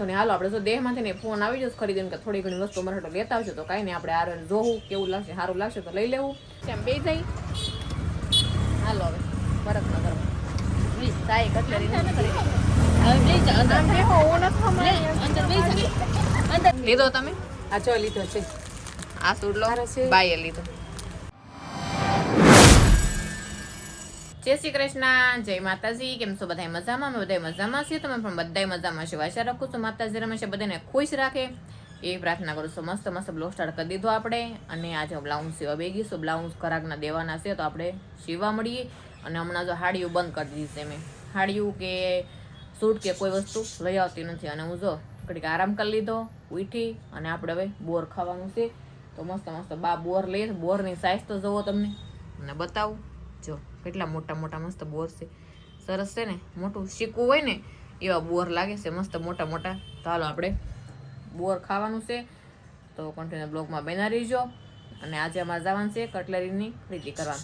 તો ને હાલો આપણે જો દેહમાંથી ને ફોન આવી જશે ખરીદીને કે થોડી ઘણી વસ્તુ અમારે લેતા આવશે તો કાંઈ નહીં આપણે આરે જોવું કેવું લાગશે સારું લાગશે તો લઈ લેવું. તેમ બે જઈ હાલો હવે ફરક ન કરો સાઈ કટલેરી નથી કરી. લીધો તમે? આ જો લીધો છે. આ સૂટ લો. છે. બાઈએ લીધો. જય શ્રી કૃષ્ણ, જય માતાજી, કેમ છો બધા મજામાં? અમે બધા મજામાં છીએ. તમે પણ બધા મજામાં છો. આશા રાખું છું માતાજી રમેશે બધાને ખુશ રાખે. એ પ્રાર્થના કરું છું. મસ્ત મસ્ત બ્લાઉઝ સ્ટાર્ટ કરી દીધો આપણે. અને આજે બ્લાઉઝ સીવા બેગી છું. બ્લાઉઝ કરાકના દેવાના છે. તો આપણે સીવા મળીએ. અને હમણાં જો હાડીયું બંધ કરી દીધી છે મેં. હાડીયું કે સૂટ કે કોઈ વસ્તુ લઈ આવતી નથી. અને હું જો ઘડીક આરામ કરી લીધો, ઉઠી અને આપણે હવે બોર ખાવાનું છે. તો મસ્ત મસ્ત બા બોર લઈએ બોરની સાઇઝ તો જુઓ તમને. અને બતાવું. જો. કેટલા મોટા મોટા મસ્ત બોર છે. સરસ છે ને? મોટું શીકવું હોય ને, એવા બોર લાગે છે મસ્ત મોટા મોટા. હાલો આપણે બોર ખાવાનું છે. તો કન્ટિન્યુ બ્લોગમાં બના રહીજો. અને આજે અમારે જવાનું છે કટલેરીની ખરીદી કરવા.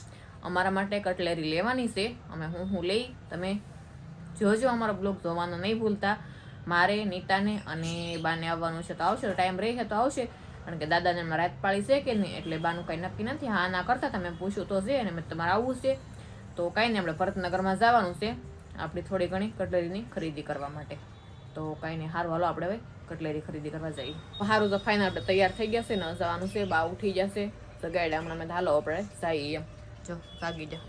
અમારા માટે કટલેરી લેવાની છે. અમે હું હું લઈ, તમે જોજો અમારો બ્લોગ જોવાનો નહીં ભૂલતા. મારે, નીતાને અને બાને આવવાનું છે તો આવશે. ટાઈમ રહે તો આવશે. કારણ કે દાદાને એમાં રાત પાડી છે કે નહીં, એટલે બાનું કંઈ નક્કી નથી. હા, ના કરતા. તમે પૂછ્યું તો છે અને તમારે આવવું છે. તો કાંઈ નહીં આપણે ભરતનગરમાં જવાનું છે આપણી થોડી ઘણી કટલેરીની ખરીદી કરવા માટે. તો કાંઈ નહીં સારું હાલો આપણે હવે કટલેરી ખરીદી કરવા જઈએ. સારું તો ફાઇનલ આપણે તૈયાર થઈ ગયા છે ને જવાનું છે બા ઉઠી જશે તો ગાઈડ હમણાં મેં હાલો આપણે જઈએ એમ. જો જાગી જાઓ.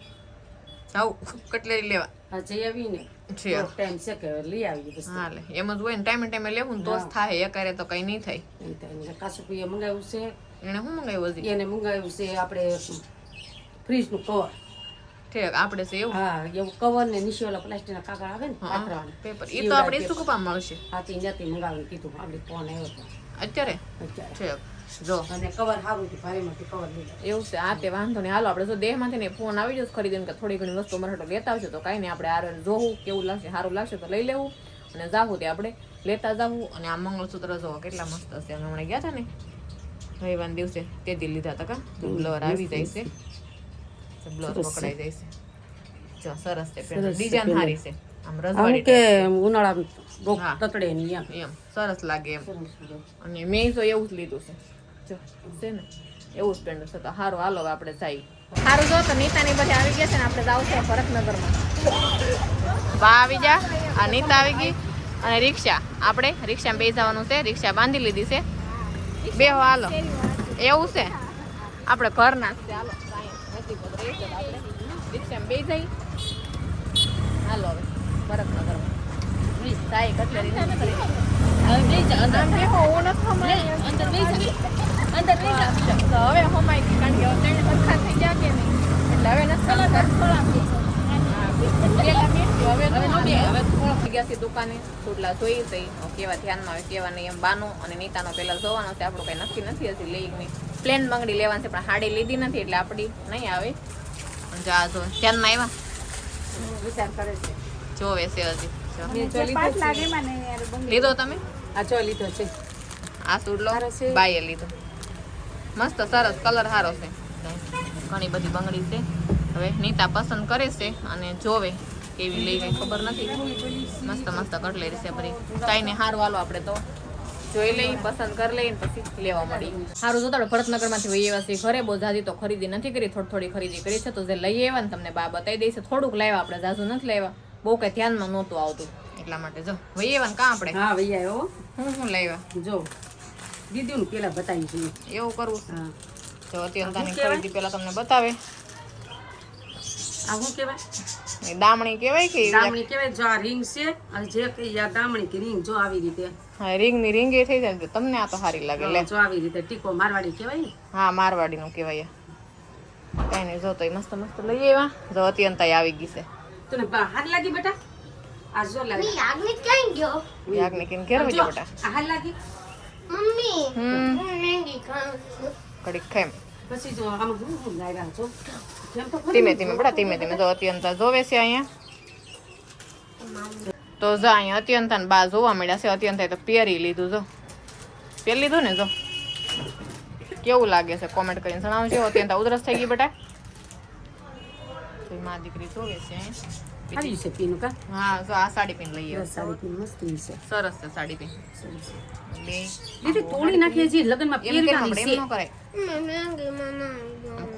જાઉં કટલેરી લેવા. જઈ આવી ને. છે. ટાઈમ છે કે લઈ આવી બસ હા લે. એમ જ હોય ને ટાઈમે ટાઈમે લેવું ને તો જ થાય. એ તો કંઈ નહીં થાય. તો મંગાવ્યું છે? એને શું મંગાવ્યું એને મંગાવ્યું છે આપણે ફ્રીજનું કવર. ઠીક આપણે છે એવું. હા એવું કવર ને નીચે ઓલા પ્લાસ્ટિકના કાગળ આવે ને પાથરવાના. પેપર એ તો આપણે શું કપા મળશે હાથી નથી મંગાવીને કીધું આપણે ફોન આવ્યો હતો અત્યારે? ઠીક જો. અને કવર સારું ભારે ભારેમાંથી કવર લીધું એવું છે આ તે વાંધો નહીં. હાલો આપણે જો દેહમાંથી ને ફોન આવી જશે ખરીદીને કે થોડી ઘણી વસ્તુ મરાઠો લેતા આવશે તો કાંઈ નહીં આપણે આ જોવું કેવું લાગશે સારું લાગશે તો લઈ લેવું. અને જાવું તે આપણે લેતા જાવું અને આ મંગળસૂત્ર જોવો કેટલા મસ્ત હશે અમે હમણાં ગયા હતા ને રવિવાર દિવસે તે દી લીધા હતા કા? બ્લર આવી જાય છે. બ્લર પકડાઈ જાય છે. જો સરસ છે ડિઝાઇન સારી છે. આમ આમ રજવાડી કે ઉનાળામાં તતડે નહીં એમ. એમ સરસ લાગે એમ. અને મેં તો એવું જ લીધું છે. જો છે ને? એવું જ પેન્ટ છે. તો સારું હાલો આપણે જઈએ. સારું જો તો નીતાની બધી આવી ગયા છે ને આપણે જાવ છે ભરતનગરમાં. બા આવી જા. આ નીતા આવી ગઈ. અને રિક્ષા. આપણે રિક્ષામાં બે જવાનું છે. રિક્ષા બાંધી લીધી છે. બે હાલો. એવું છે? આપણે ઘરના નાખશે હાલો. નથી બધું રહી આપણે. રિક્ષામાં બે જઈ હાલો હવે. ભરતનગરમાં સાઈ કટલેરી નથી કરી. આમ બેહો, હું નથી હમણાં? તો હવે ગઈ, કારણ કે હવે ત્રણે સરખા થઈ ગયા કે નહીં. એટલે હવે નથી દુકાને ચોટલા જોઈ છે કેવા ધ્યાનમાં આવે કેવા નહીં એમ બાનો અને નીતાનો પહેલાં જોવાનો છે આપણું કઈ નક્કી નથી હજી લઈ નહીં પ્લેન બંગડી લેવાની છે પણ હાડી લીધી નથી એટલે આપણી નહીં આવે. જા જો ધ્યાનમાં આવ્યા વિચાર કરે છે. જોવે છે હજી જો. લીધો તમે? આ જો લીધો છે. આ સૂટ લો. સારો છે. બાઈએ લીધો. મસ્ત સરસ કલર સારો છે. ઘણી બધી બંગડી છે. હવે નીતા પસંદ કરે છે અને જોવે કેવી લઈ ગઈ ખબર નથી. મસ્ત મસ્ત કટલેરી છે બધી. કાંઈ ને સારું હાલો આપણે તો. જોઈ લઈ પસંદ કરી લઈ ને પછી લેવા મળી સારું જો આપણે ભરતનગરમાંથી વહી આવ્યા છીએ ઘરે બહુ જાજી તો ખરીદી નથી કરી થોડી થોડી ખરીદી કરી છે તો જે લઈ આવ્યા ને તમને બા બતાવી દઈશ. થોડુંક લાવ્યા આપણે જાજુ નથી લાવ્યા. બહુ કઈ ધ્યાનમાં નહોતું આવતું. એટલા માટે જો વહી આવ્યા ને કાં આપણે? હા વહી આવ્યો હું. શું લાવ્યા જો દીદી પેલા બતાવી જોઈએ એવું કરવું જો અત્યંત ખરીદી પેલા તમને બતાવે. આ શું કહેવાય? દામણી કહેવાય કે દામણી કહેવાય જો આ રિંગ છે અને જે કઈ આ દામણી કે રિંગ જો આવી રીતે. હા રિંગની રિંગ એ થઈ જાય તો તમને આ તો સારી લાગે લે. જો આવી રીતે ટીકો મારવાડી કહેવાય હા મારવાડી નું કહેવાય. કઈ નહીં જો તો મસ્ત મસ્ત લઈ આવ્યા. જો અત્યંત આવી ગઈ છે. તને હાર લાગી બેટા? આ જો લાગી. યાજ્ઞિક ક્યાં ગયો? યાગની કેમ બેટા? આ હાર લાગી? મમ્મી હમ. હું મેંગી ખાઉં કડી ઘડીક પછી જો આમ હું હું લાગ્યા છો? ધીમે ધીમે બેટા ધીમે ધીમે. જો અત્યંતા જોવે છે અહીંયા. તો જો અહીંયા અત્યંતા ને બા જોવા મળ્યા છે. અત્યંતા તો પહેરી લીધું જો. પહેરી લીધું ને જો. કેવું લાગે છે? કોમેન્ટ કરીને જણાવજો. અત્યંતા ઉધરસ થઈ ગઈ બેટા. માં દીકરી જોવે છે અહીંયા. સારી છે પીનું કા? હા જો આ સાડી પીન લઈએ. સાડી પીન મસ્તી છે. સરસ છે સાડી પીન દીદી તોડી નાખીએ છીએ લગ્નમાં એમ પહેરવાની એમ છે. ન કરાય.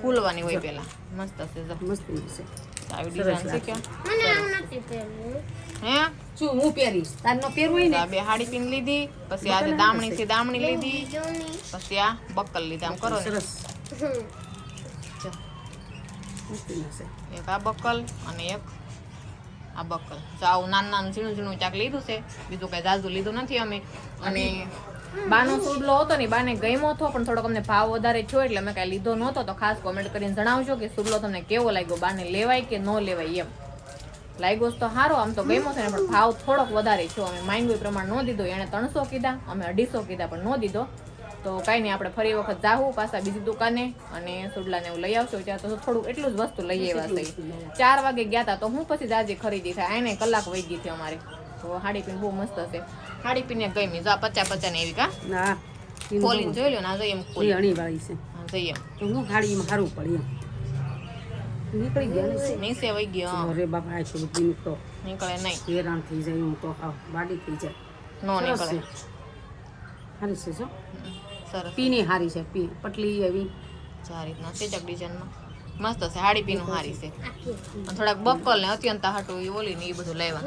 ખુલવાની હોય પેલા. મસ્ત હશે મસ્ત હશે. આવી ડિઝાઇન છે કે મને આમ નથી પહેરવું. હે? શું હું પહેરીશ? તાર ન પહેરવું હોય તો બે હાડી પિન લીધી પછી આજે દામણી થી દામણી લીધી પછી આ બક્કલ લીધી. આમ કરો ને. ને સરસ એક આ બક્કલ અને એક આ બકલ. તો આવું નાનું નાનું ઝીણું ઝીણું ચાક લીધું છે બીજું કઈ જાજુ લીધું નથી અમે. અને બાનો સુડલો હતો ને બાને ગમ્યો હતો પણ થોડોક અમને ભાવ વધારે થયો એટલે અમે કાંઈ લીધો નહોતો. તો ખાસ કોમેન્ટ કરીને જણાવજો કે સુડલો તમને કેવો લાગ્યો બાને લેવાય કે ન લેવાય એમ. લાગ્યો તો સારો આમ તો ગમ્યો છે ને પણ ભાવ થોડોક વધારે થયો. અમે માઇન્ડ એ પ્રમાણે ન દીધો એણે ત્રણસો કીધા અમે અઢીસો કીધા પણ ન દીધો. તો કાંઈ નહીં આપણે ફરી વખત જાવું પાછા બીજી દુકાને અને સુડલાને એવું લઈ આવશો. ત્યાં તો થોડું એટલું જ વસ્તુ લઈ આવ્યા છે. ચાર વાગે ગયા હતા તો હું પછી જાજી ખરીદી થાય? એને કલાક વહી ગઈ હતી અમારે. તો હાડી પીન બહુ મસ્ત હશે. હાડી પીને ગમી જો આ પચા પચા ને એવી કા? ના ખોલીને જોઈ લો ના જોઈએ એમ એ ખોલી. અણી વાળી છે. હા, જોઈએ. તો હું ગાડીમાં સારું પડે એમ. નીકળી ગયા ને એમ નીચે વહી ગયો અરે બાપા આ થોડું પીનું તો નીકળે નહીં. હેરાન થઈ જાય હું તો ખાવ. બાડી થઈ જાય. નો નીકળે. હારી છે શું સરસ. પીની હારી છે પી. પટલી એવી. સારી રીતના છે ચક ડિઝાઇનમાં મસ્ત છે હાડી પીનું હારી છે. થોડાક બકલ ને અત્યંત હાટું એ ઓલી ને એ બધું લેવા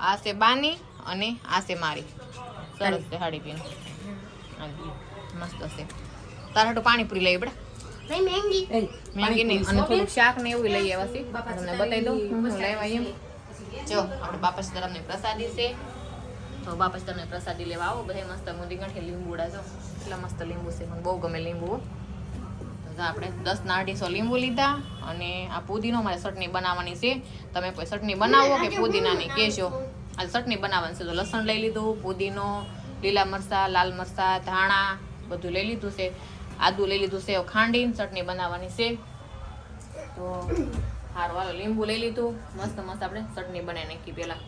આ છે બાની અને આ છે મારી. સરસ છે હાડી પીને. મસ્ત છે. તારા તો પાણીપુરી લઈ બડા મેંગી. નહીં. અને થોડુંક શાક ને એવું લઈ આવ્યા છે. તમને બતાવી દઉં. હું એમ. જો આપણે બાપા સીતારામની પ્રસાદી છે. તો બાપા સીતારામની પ્રસાદી લેવા આવો. બધા મસ્ત મોદી ગાંઠે લીંબુડા જો. એટલા મસ્ત લીંબુ છે. મને બહુ ગમે લીંબુ. તો આપણે દસ ના અઢીસો લીંબુ લીધા અને આ પુદીનો મારે ચટણી બનાવવાની છે. તમે કોઈ ચટણી બનાવો કે પુદીનાની? કહેજો આ ચટણી બનાવવાની છે. તો લસણ લઈ લીધું, પુદીનો, લીલા મરચાં, લાલ મરચાં, ધાણા, બધું લઈ લીધું છે. આદુ લઈ લીધું છે ખાંડીને ચટણી બનાવવાની છે. તો હારું, હાલો, લીંબુ લઈ લીધું. મસ્ત મસ્ત આપણે ચટણી બનાવી નાખી પહેલાં.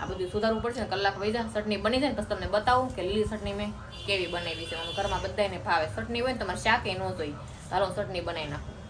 આ બધું સુધારવું પડશે કલાક વહી જાય, ચટણી બની જાય ને, પછી તમને બતાવું કે લીલી ચટણી મેં કેવી બનાવી છે. ઘરમાં બધાને ભાવે. ચટણી હોય ને, તમારે શાકે ન જોઈ હાલો ચટણી બનાવી નાખું.